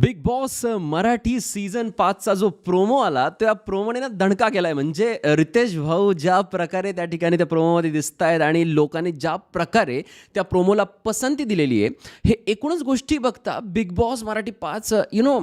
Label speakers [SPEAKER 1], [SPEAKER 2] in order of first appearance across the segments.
[SPEAKER 1] Big boss Marathi season पाचचा जो promo आला त्या प्रोमोने ना दणका केलाय. म्हणजे रितेश भाऊ ज्या प्रकारे त्या ठिकाणी त्या प्रोमोमध्ये दिसत आहेत आणि लोकांनी ज्या प्रकारे त्या प्रोमोला पसंती दिलेली आहे हे एकूणच गोष्टी बघता बिग बॉस मराठी पाच यु नो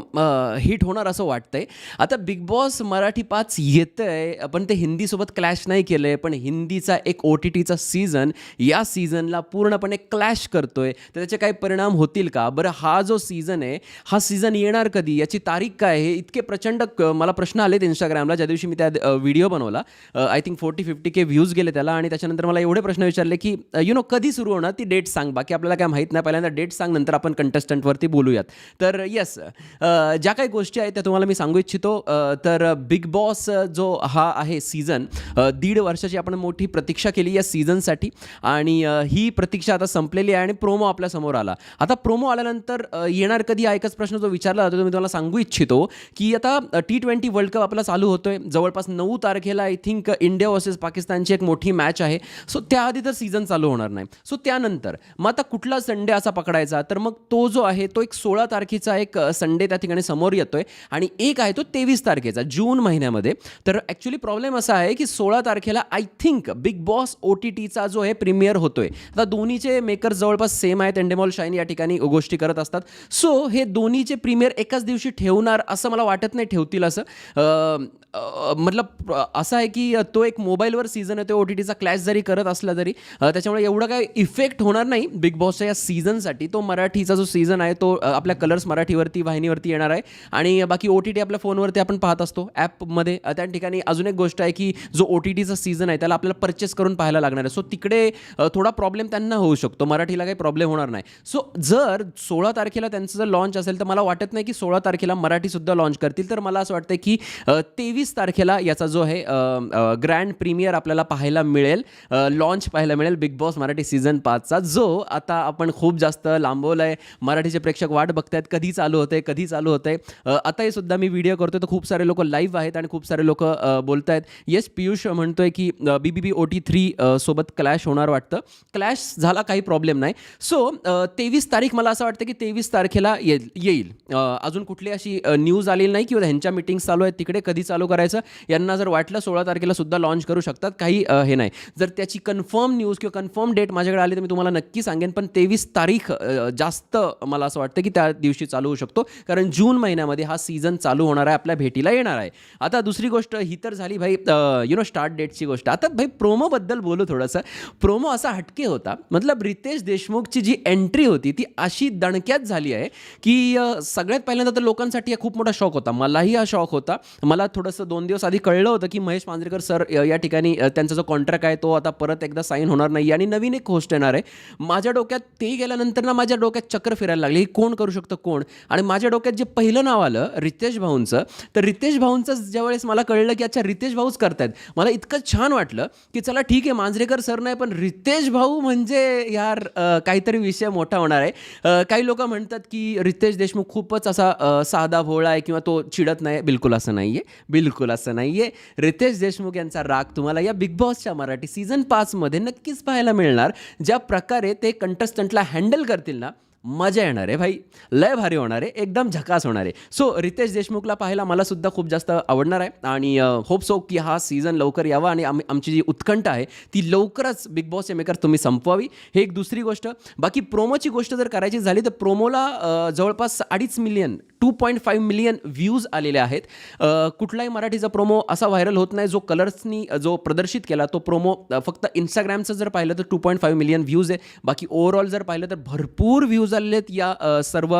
[SPEAKER 1] हिट होणार असं वाटतंय. आता बिग बॉस मराठी पाच येतं आहे पण ते हिंदीसोबत क्लॅश नाही केलं आहे पण हिंदीचा एक ओ टी टीचा सीझन या सीझनला पूर्णपणे क्लॅश करतोय. तर त्याचे काही परिणाम होतील का? बरं हा जो सीझन आहे हा सीझन येणार कधी? याची तारीख काय? हे इतके प्रचंड मला प्रश्न आलेत इंस्टाग्रामला ज्या दिवशी मी त्या व्हिडिओ बनवला I think forty fifty K views गेले त्याला आणि त्याच्यानंतर मला एवढे प्रश्न विचारले की यु नो कधी सुरू होणार ती डेट सांग? बाकी आपल्याला काय माहीत नाही. पहिल्यांदा डेट सांग नंतर आपण कंटेस्टंटवरती बोलूयात. तर येस ज्या काही गोष्टी आहेत त्या तुम्हाला मी सांगू इच्छितो. तर बिग बॉस जो हा आहे सीझन दीड वर्षाची आपण मोठी प्रतीक्षा केली या सीझनसाठी आणि ही प्रतीक्षा आता संपलेली आहे आणि प्रोमो आपल्यासमोर आला. आता प्रोमो आल्यानंतर येणार कधी? हा एकच प्रश्न जो विचारला जातो मी तुम्हाला सांगू इच्छितो की आता टी ट्वेंटी वर्ल्ड कप आपला चालू होतोय. जवळपास नऊ तारखेला आय थिंक इंडिया वर्सेस पाकिस्तानची एक मोठी मॅच आहे. सो त्याआधी तर सीझन चालू होणार नाही. सो त्यानंतर मग आता कुठला संडे असा पकडायचा? तर मग तो जो आहे तो एक सोळा तारखेचा एक संडे त्या ठिकाणी समोर येतोय. आणि एक आहे तो तेवीस तारखेचा जून महिन्यामध्ये. तर ॲक्च्युली प्रॉब्लेम असा आहे की सोळा तारखेला I think Bigg Boss O T टीचा जो आहे प्रीमियर होतोय. आता दोन्हीचे मेकर जवळपास सेम आहेत. एंडेमॉल शाईन या ठिकाणी गोष्टी करत असतात. सो हे दोन्हीचे प्रीमियर एकाच दिवशी ठेवणार असं मला वाटत नाही ठेवतील असं. मतलब असं आहे की तो एक मोबाईलवर सीझन आहे तो ओ टी टीचा क्लॅश जरी करत असला तरी त्याच्यामुळे एवढा काय इफेक्ट होणार नाही बिग बॉसच्या या सीझनसाठी तो मराठीचा जो सीझन आहे तो आपल्या कलर्स मराठीवरती वाहिनीवरती येणार आहे. आणि बाकी ओ टी टी आपल्या फोनवरती आपण पाहत असतो ॲपमध्ये त्या ठिकाणी अजून एक गोष्ट आहे की जो ओ टी टीचा सीझन आहे त्याला आपल्याला परचेस करून पाहायला लागणार आहे. सो तिकडे थोडा प्रॉब्लेम त्यांना होऊ शकतो. मराठीला काही प्रॉब्लेम होणार नाही. सो जर सोळा तारखेला त्यांचं जर लॉन्च असेल तर मला वाटतं वाटत नाही की सोळा तारखेला मराठीसुद्धा लॉन्च करतील. तर मला असं वाटतं की तेवीस तारखेला याचा जो आहे ग्रँड प्रीमियर आपल्याला पाहायला मिळेल. लॉन्च पाहायला मिळेल बिग बॉस मराठी सीझन पाचचा जो आता आपण खूप जास्त लांबवला आहे मराठीचे प्रेक्षक वाट बघतायत कधी चालू होते कधी चालू होते आताही सुद्धा मी व्हिडिओ करतोय तर खूप सारे लोक लाईव्ह आहेत आणि खूप सारे लोक बोलत आहेत येस पियुष म्हणतोय की B B B O T three सोबत क्लॅश होणार वाटतं. क्लॅश झाला काही प्रॉब्लेम नाही. सो तेवीस तारीख मला असं वाटतं की तेवीस तारखेला येईल येईल. अजून कुठली अशी न्यूज आलेली नाही किंवा ह्यांच्या मिटिंग्स चालू आहेत तिकडे कधी चालू करायचं यांना जर वाटलं सोळा तारखेला सुद्धा लॉन्च करू शकतात काही हे नाही. जर त्याची कन्फर्म न्यूज किंवा कन्फर्म डेट माझ्याकडे आली तर मी तुम्हाला नक्की सांगेन पण तेवीस तारीख जास्त मला असं वाटतं की त्या दिवशी चालू होऊ शकतो कारण जून महिन्यामध्ये हा सीझन चालू होणार आहे आपल्या भेटीला येणार आहे. आता दुसरी गोष्ट ही तर झाली भाई यु नो स्टार्ट डेटची गोष्ट. आता भाई प्रोमोबद्दल बोलू थोडंसं. प्रोमो असा हटके होता. मतलब रितेश देशमुखची जी एंट्री होती ती अशी दणक्यात झाली आहे की सगळ्यात पहिल्यांदा तर लोकांसाठी हा खूप मोठा शॉक होता. मलाही हा शॉक होता. मला थोडंसं दोन दिवस आधी कळलं होतं की महेश मांजरेकर सर या ठिकाणी त्यांचा जो कॉन्ट्रॅक्ट आहे तो आता परत एकदा साईन होणार नाही आणि नवीन एक होस्ट येणार आहे. माझ्या डोक्यात ते गेल्यानंतर ना माझ्या डोक्यात चक्र फिरायला लागली. हे कोण करू शकतं कोण? आणि माझ्या डोक्यात जे पहिलं नाव आलं रितेश भाऊंचं तर रितेश भाऊंचं ज्यावेळेस मला कळलं की अच्छा रितेश भाऊच करतायत. मला इतकं छान वाटलं की चला ठीक आहे मांजरेकर सर नाही पण रितेश भाऊ म्हणजे यार काहीतरी विषय मोठा होणार आहे. काही लोक म्हणतात की रितेश देशमुख खूप खूपच असा साधा भोळा आहे किंवा तो चिडत नाही बिलकुल असं नाही आहे बिलकुल असं नाही आहे रितेश देशमुख यांचा राग तुम्हाला या बिग बॉसच्या मराठी सीझन पाचमध्ये नक्कीच पाहायला मिळणार. ज्या प्रकारे ते कंटेस्टंटला हँडल करतील ना मजा येणार आहे भाई. लय भारी होणार आहे. एकदम झकास होणार आहे. सो रितेश देशमुखला पाहायला मला सुद्धा खूप जास्त आवडणार आहे. आणि होप सो की हा सीझन लवकर यावा आणि आम आमची जी उत्कंठ आहे ती लवकरच बिग बॉस मेकर तुम्ही संपवावी. हे एक दुसरी गोष्ट. बाकी प्रोमोची गोष्ट जर करायची झाली तर प्रोमोला जवळपास अडीच million two point five million views आलेले आहेत. कुठलाही मराठीचा प्रोमो असा व्हायरल होत नाही. जो कलर्सनी जो प्रदर्शित केला तो प्रोमो फक्त इंस्टाग्रामचं जर पाहिलं तर two point five million views आहे. बाकी ओव्हरऑल जर पाहिलं तर भरपूर व्ह्यूज आलेले आहेत या सर्व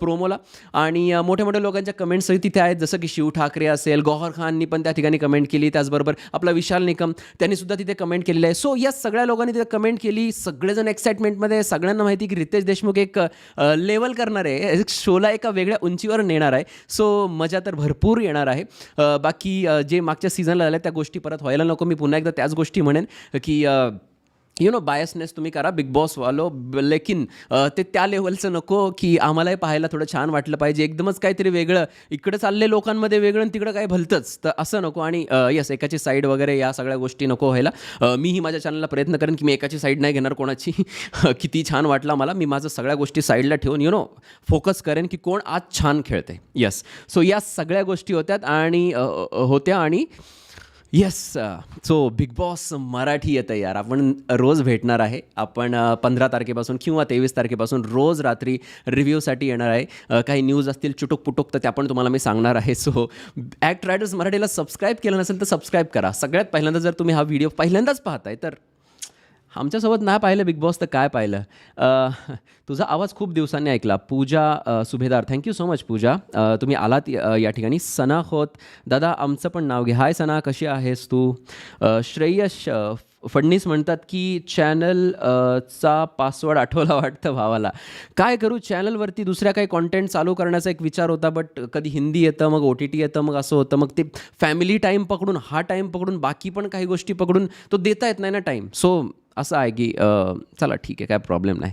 [SPEAKER 1] प्रोमोला. आणि मोठ्या मोठ्या लोकांच्या कमेंट्सही तिथे आहेत. जसं की शिव ठाकरे असेल गौहर खाननी पण त्या ठिकाणी कमेंट केली. त्याचबरोबर आपला विशाल निकम त्यांनी सुद्धा तिथे कमेंट केलेलं आहे. सो या सगळ्या लोकांनी तिथे कमेंट केली. सगळेजण एक्साइटमेंटमध्ये सगळ्यांना माहिती की रितेश देशमुख एक लेवल करणार आहे. शोला एका वेगळ्या उंचीवर नेणार आहे. सो मजा तर भरपूर येणार आहे. बाकी जे मागच्या सीझनला झाल्या त्या गोष्टी परत व्हायला नको. मी पुन्हा एकदा त्याच गोष्टी म्हणेन की यु नो बायसनेस तुम्ही करा बिग बॉस वालो लेकिन ते त्या लेवलचं नको की आम्हालाही पाहायला थोडं छान वाटलं पाहिजे. एकदमच काहीतरी वेगळं. इकडे चालले लोकांमध्ये वेगळं आणि तिकडं काय भलतंच. तर असं नको आणि यस एकाची साईड वगैरे या सगळ्या गोष्टी नको व्हायला. मीही माझ्या चॅनलला प्रयत्न करेन की मी एकाची साईड नाही घेणार कोणाची. किती छान वाटला मला. मी माझं सगळ्या गोष्टी साईडला ठेवून यु नो फोकस करेन की कोण आज छान खेळते. यस सो या सगळ्या गोष्टी होत्यात आणि होत्या आणि yes so Bigg Boss Marathi येतं यार. आपण रोज भेटणार आहे. आपण पंधरा तारखेपासून किंवा तेवीस तारखेपासून रोज रात्री रिव्ह्यूसाठी येणार आहे. काही न्यूज असतील चुटुक पुटुक तर त्या पण तुम्हाला मी सांगणार आहे. सो ॲक्ट रायडर्स मराठीला सबस्क्राईब केलं नसेल तर सबस्क्राईब करा. सगळ्यात पहिल्यांदा जर तुम्ही हा व्हिडिओ पहिल्यांदाच पाहताय तर आमच्यासोबत नाही पाहिलं बिग बॉस तर काय पाहिलं? तुझा आवाज खूप दिवसांनी ऐकला. Pooja Subhedar. Thank you so much Pooja. तुम्ही आलात या ठिकाणी. सना होत. दादा आमचं पण नाव घे. हाय सना. कशी आहेस तू? श्रेयश फडणीस म्हणतात की चॅनल चा पासवर्ड आठवला वाटतं भावाला. काय करू? चॅनलवरती दुसऱ्या काही कॉन्टेंट चालू करण्याचा एक विचार होता बट कधी हिंदी येतं मग ओ टी टी येतं मग असं होतं. मग ते फॅमिली टाईम पकडून हा टाईम पकडून बाकी पण काही गोष्टी पकडून तो देता येत नाही ना टाईम सो असं आहे की चला ठीक आहे काय प्रॉब्लेम नाही.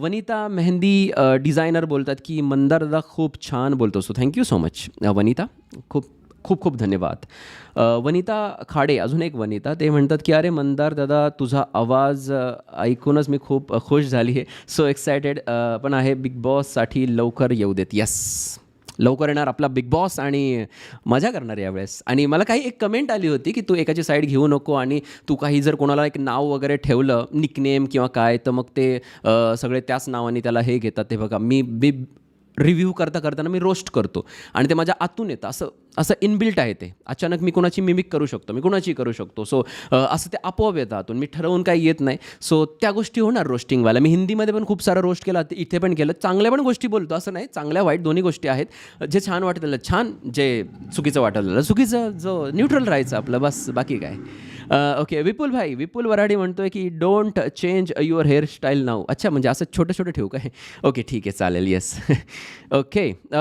[SPEAKER 1] वनिता मेहंदी डिझायनर बोलतात की मंदार दादा खूप छान बोलतो. So thank you so much Vanita. खूप खूप खूप धन्यवाद. वनिता खाडे अजून एक वनिता ते म्हणतात की अरे मंदार दादा तुझा आवाज ऐकूनच मी खूप खुश झाली आहे. सो एक्सायटेड पण आहे बिग बॉससाठी लवकर येऊ देत. यस लवकर येणार आपला बिग बॉस आणि मजा करणार यावेळेस. आणि मला काही एक कमेंट आली होती की तू एकाची साईड घेऊ नको आणि तू काही जर कोणाला एक नाव वगैरे ठेवलं निकनेम किंवा काय तर मग ते सगळे त्याच नावाने त्याला हे घेतात. ते बघा मी बी रिव्ह्यू करता करताना मी रोस्ट करतो. आणि ते माझ्या आतून येतं. असं असं इनबिल्ट आहे ते. अचानक मी कोणाची मिमिक करू शकतो मी कोणाची करू शकतो. सो असं ते आपोआप येतं आतून मी ठरवून काही येत नाही. सो त्या गोष्टी होणार रोस्टिंगवाल्या मी हिंदीमध्ये पण खूप सारा रोस्ट केला इथे पण केलं. चांगल्या पण गोष्टी बोलतो असं नाही. चांगल्या वाईट दोन्ही गोष्टी आहेत. जे छान वाटतं छान. जे चुकीचं वाटलं चुकीचं जो न्यूट्रल राहायचं आपलं बस बाकी काय. ओके विपुल भाई. विपुल वराडी म्हणतोय की डोंट चेंज युअर हेअरस्टाईल नाव अच्छा म्हणजे असं छोटं छोटं ठेवू काय? ओके ठीक आहे चालेल. Yes okay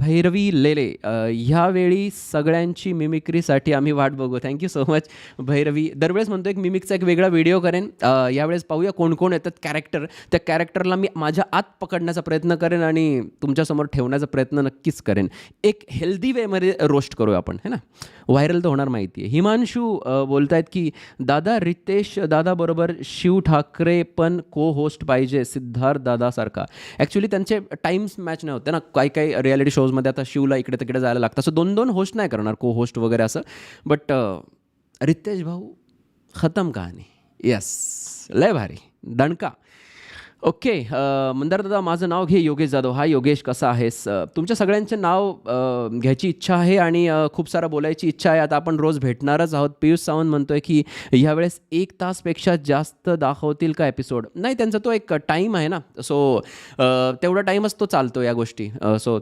[SPEAKER 1] Bhairavi Lele. ह्या वेळी सगळ्यांची मिमिक्रीसाठी आम्ही वाट बघू. Thank you so much Bhairavi. दरवेळेस म्हणतो एक मिमिकचा एक वेगळा व्हिडिओ करेन. यावेळेस पाहूया कोण कोण येतात कॅरेक्टर त्या कॅरेक्टरला मी माझ्या आत पकडण्याचा प्रयत्न करेन आणि तुमच्यासमोर ठेवण्याचा प्रयत्न नक्कीच करेन. एक हेल्दी वेमध्ये रोस्ट करूया आपण है ना? व्हायरल तर होणार माहिती आहे. हिमांशू बोलतायत की दादा रितेश दादाबरोबर शिव ठाकरे पण को होस्ट पाहिजे सिद्धार्थ दादासारखा ॲक्च्युली त्यांचे टाईम्स मॅच नाही होते ना? काही काही रियालिटी शोजमध्ये आता शिवला इकडे तिकडे जायला लागतं. असं दोन दोन दोन होस्ट नाही करणार को होस्ट वगैरे असं. बट रितेश भाऊ खतम कहाणी. येस लय भारी. दणका. ओके मंदार दादा माझं नाव घे योगेश जाधव. हा योगेश कसा आहेस? तुमच्या सगळ्यांचे नाव घ्यायची इच्छा आहे आणि खूप सारं बोलायची इच्छा आहे. आता आपण रोज भेटणारच आहोत. पियुष सावंत म्हणतोय की ह्यावेळेस एक तासपेक्षा जास्त दाखवतील का एपिसोड नाही त्यांचा तो एक टाईम आहे ना. सो तेवढा टाईमच तो चालतो या गोष्टी. सो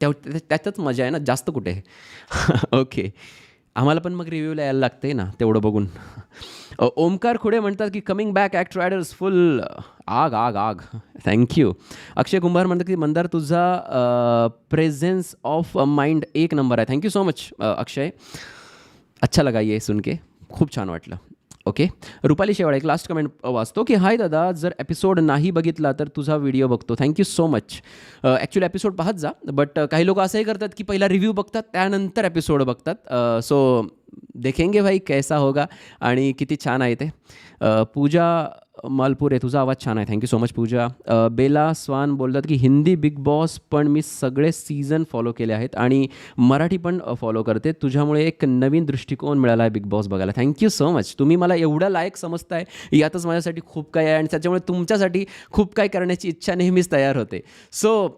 [SPEAKER 1] त्या त्याच्यात मजा आहे ना जास्त कुठे? ओके. आम्हाला पण मग रिव्ह्यूला यायला लागते ना तेवढं बघून. ओमकार खुडे म्हणतात की coming back Act Riders full आग आग आग. थँक्यू अक्षय कुंभार म्हणतात की मंदार तुझा प्रेझेन्स ऑफ माइंड एक नंबर आहे. Thank you so much Akshay. अच्छा लगा ये सुन के. खूप छान वाटलं. ओके रुपाली शेवाळे एक लास्ट कमेंट वाचतो की हाय दादा जर एपिसोड नाही बघितला तर तुझा व्हिडिओ बघतो. Thank you so much actually episode पाहत जा बट काही लोक असंही करतात की पहिला रिव्ह्यू बघतात त्यानंतर एपिसोड बघतात. सो देखेंगे भाई कैसा होगा आणि किती छान आहे ते. पूजा मालपुरे तुझा आवाज छान आहे. Thank you so much Pooja. Bella Swan बोलतात की हिंदी बिग बॉस पण मी सगळे सीझन फॉलो केले आहेत आणि मराठी पण फॉलो करते. तुझ्यामुळे एक नवीन दृष्टिकोन मिळाला आहे बिग बॉस बघायला. थँक्यू सो मच तुम्ही मला एवढं लायक समजताय यातच माझ्यासाठी खूप काही आहे आणि त्याच्यामुळे तुमच्यासाठी खूप काही करण्याची इच्छा नेहमीच तयार होते. सो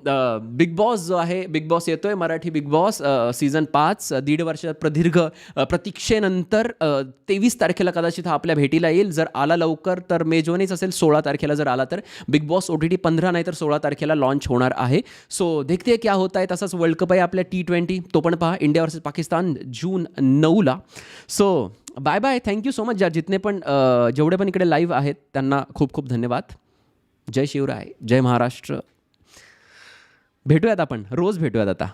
[SPEAKER 1] बिग बॉस जो आहे बिग बॉस येतो आहे मराठी बिग बॉस सीझन पाच दीड वर्ष प्रदीर्घ प्रतीक्षेनंतर तेवीस तारखेला कदाचित हा आपल्या भेटीला येईल. जर आला लवकर तर मेजवानीच असेल सोळा तारखेला जर आला तर. Bigg Boss O T T पंधरा नाही तर सोळा तारखेला लॉन्च होणार आहे. सो देखते क्या होत आहे तसाच वर्ल्ड कप आहे आपल्या टी ट्वेंटी तो पण पहा इंडिया वर्सेस पाकिस्तान जून नऊला so bye bye thank you so much ज्या जितने पण जेवढे पण इकडे लाईव्ह आहेत त्यांना खूप खूप धन्यवाद. जय शिवराय जय महाराष्ट्र. भेटूयात आपण रोज भेटूयात आता.